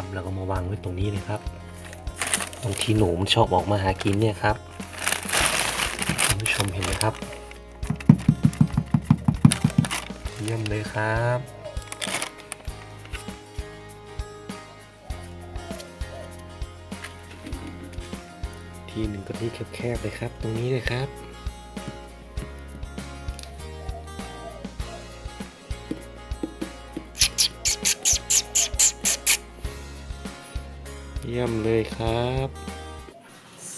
ครับ แล้วก็มาวางไว้ตรงนี้เลยครับตรงที่หนูมันชอบออกมาหากินเนี่ยครับคุณผู้ชมเห็นไหมครับ เยี่ยมเลยครับทีหนึ่งก็ที่แคบๆเลยครับ ตรงนี้เลยครับ เยี่ยมเลยครับ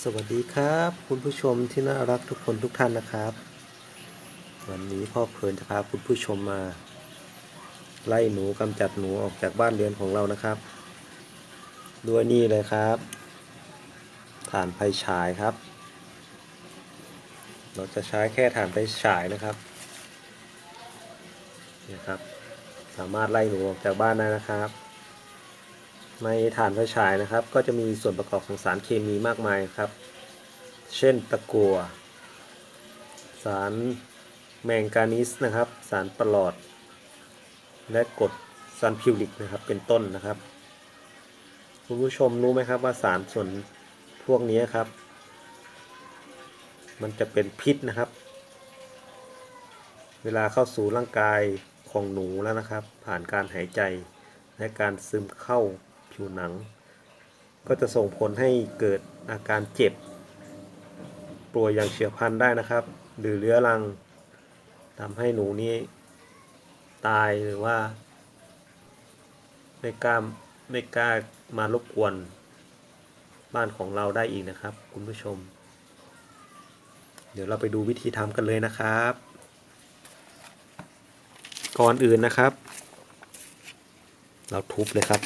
สวัสดีครับ คุณผู้ชมที่น่ารักทุกคนทุกท่านนะครับ วันนี้พ่อเพลินจะพาคุณผู้ชมมา ไล่หนูกำจัดหนูออกจากบ้านเรือนของเรานะครับ ด้วยนี่เลยครับถ่านไฟฉายครับ เราจะใช้แค่ถ่านไฟฉายนะครับนี่ยครับ สามารถไล่หนูออกจากบ้านได้นะครับ ในถ่านไฟฉายนะครับ ก็จะมีส่วนประกอบของสารเคมีมากมายครับ เช่นตะกั่วสารแมงกานีสนะครับ สารประหลอด และกรดซัลฟิวริกนะครับเป็นต้นนะครับ คุณผู้ชมรู้ไหมครับว่าสารส่วนพวกนี้ครับ มันจะเป็นพิษนะครับ เวลาเข้าสู่ร่างกายของหนูแล้วนะครับ ผ่านการหายใจและการซึมเข้า ผิวหนัง ก็จะส่งผลให้เกิดอาการเจ็บป่วยอย่างเฉียบพลันได้นะครับ หรือเรื้อรังทำให้หนูนี้ตายหรือว่า ไม่กล้าไม่กล้ามารบกวนบ้านของเราได้อีกนะครับ คุณผู้ชม เดี๋ยวเราไปดูวิธีทำกันเลยนะครับ ก่อนอื่นนะครับ เราทุบเลยครับ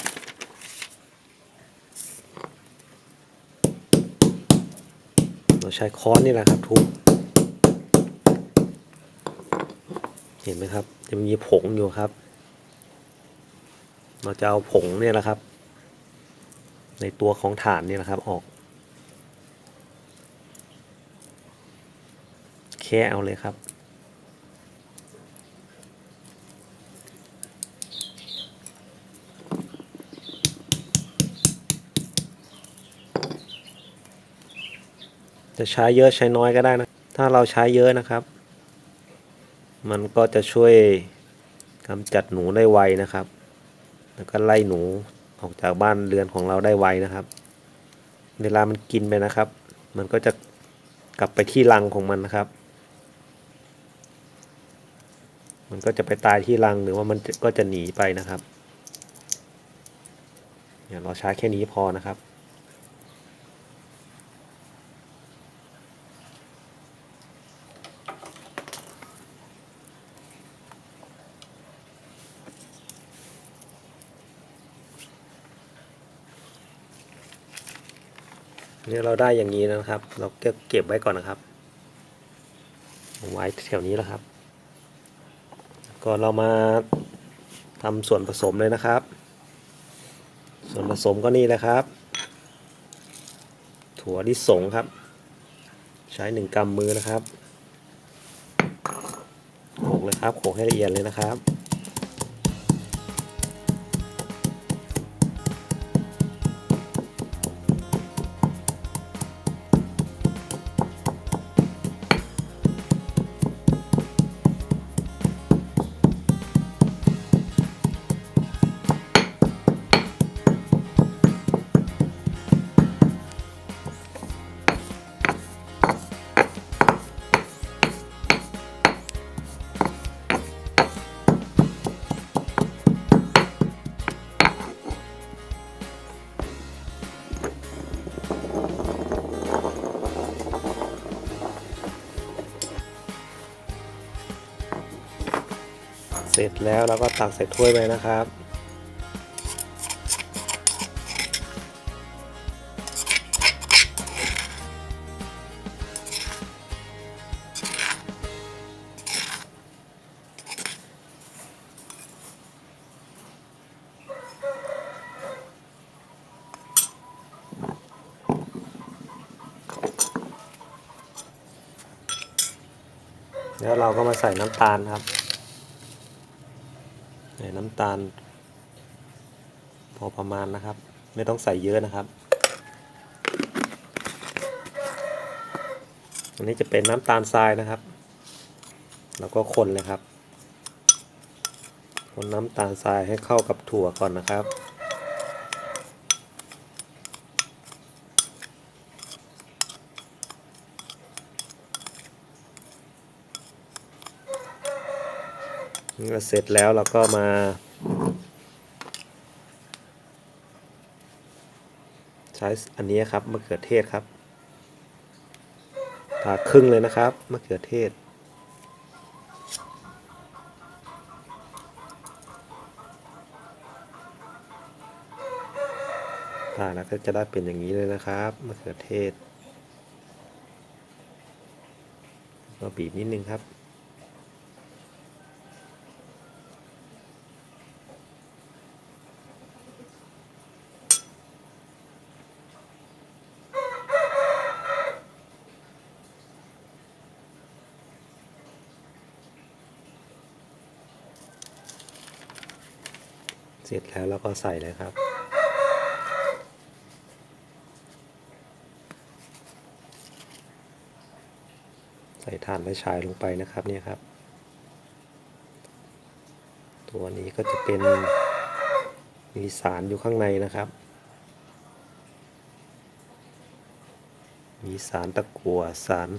เรา ใช้ค้อนนี่แหละครับทุบเห็นไหมครับ จะมีผงอยู่ครับ เราจะเอาผงเนี่ยแหละครับ ในตัวของฐานนี่แหละครับออก แค่เอาเลยครับ จะใช้เยอะใช้น้อยก็ได้นะ ถ้าเราใช้เยอะนะครับ มันก็จะช่วยกำจัดหนูได้ไวนะครับ แล้วก็ไล่หนูออกจากบ้านเรือนของเราได้ไวนะครับ เวลามันกินไปนะครับ มันก็จะกลับไปที่รังของมันนะครับ มันก็จะไปตายที่รังหรือว่ามันก็จะหนีไปนะครับ เดี๋ยวเราใช้แค่นี้พอนะครับ นี่ยเราได้อย่างนี้นะครับ เราก็เก็บไว้ก่อนนะครับ ไว้แถวนี้แล้วครับ ก่อนเรามาทำส่วนผสมเลยนะครับ ส่วนผสมก็นี่เลยครับ ถั่วลิสงครับ ใช้หนึ่งกำมือนะครับโขกเลยครับโขกให้ละเอียดเลยนะครับ เสร็จแล้วเราก็ตักใส่ถ้วยไปนะครับ แล้วเราก็มาใส่น้ำตาลครับ น้ำตาล พอประมาณนะครับ ไม่ต้องใส่เยอะนะครับอันนี้จะเป็นน้ำตาลทรายนะครับ แล้วก็คนเลยครับ คนน้ำตาลทรายให้เข้ากับถั่วก่อนนะครับ เมื่อเสร็จแล้วเราก็มา ใช้อันนี้ครับมะเขือเทศครับผ่าครึ่งเลยนะครับมะเขือเทศผ่าแล้วก็จะได้เป็นอย่างนี้เลยนะครับมะเขือเทศก็บีบนิดนึงครับ เสร็จแล้วเราก็ใส่เลยครับ ใส่ถ่านไฟฉายลงไปนะครับเนี่ยครับ ตัวนี้ก็จะเป็นมีสารอยู่ข้างในนะครับ มีสารตะกั่วสาร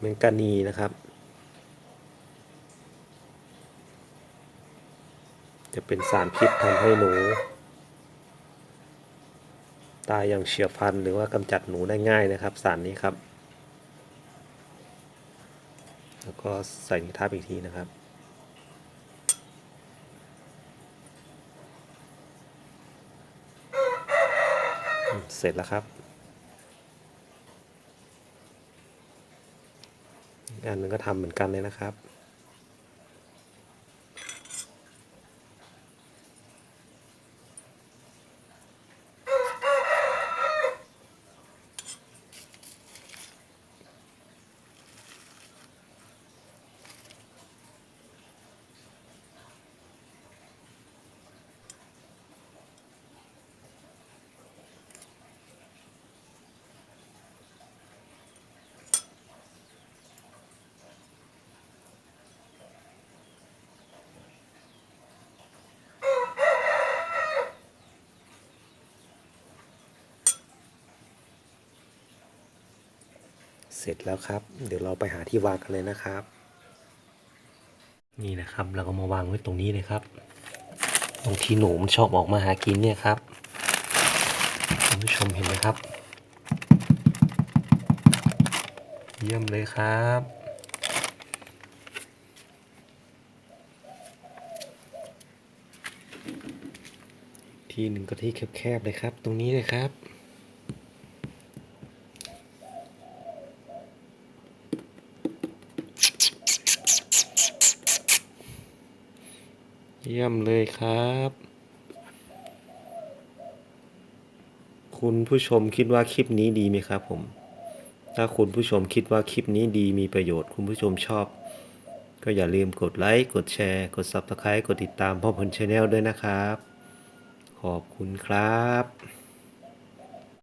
แมงกานีนะครับ จะเป็นสารพิษทำให้หนู ตายอย่างเฉียบพลันหรือว่ากำจัดหนูได้ง่ายนะครับ สารนี้ครับ แล้วก็ใส่นิทับอีกทีนะครับเสร็จแล้วครับอันนึงก็ทำเหมือนกันเลยนะครับ เสร็จแล้วครับ เดี๋ยวเราไปหาที่วางกันเลยนะครับ นี่นะครับ เราก็มาวางไว้ตรงนี้เลยครับ ตรงที่หนูมันชอบออกมาหากินเนี่ยครับคุณผู้ชมเห็นไหมครับ เยี่ยมเลยครับที่หนึ่งก็ที่แคบๆเลยครับ ตรงนี้เลยครับ ยี่ยมเลยครับ คุณผู้ชมคิดว่าคลิปนี้ดีไหมครับผม ถ้าคุณผู้ชมคิดว่าคลิปนี้ดีมีประโยชน์คุณผู้ชมชอบ ก็อย่าลืมกดไลค์ กดแชร์ กด Subscribe กดติดตามพ่อพลชาแนลด้วยนะครับ ขอบคุณครับ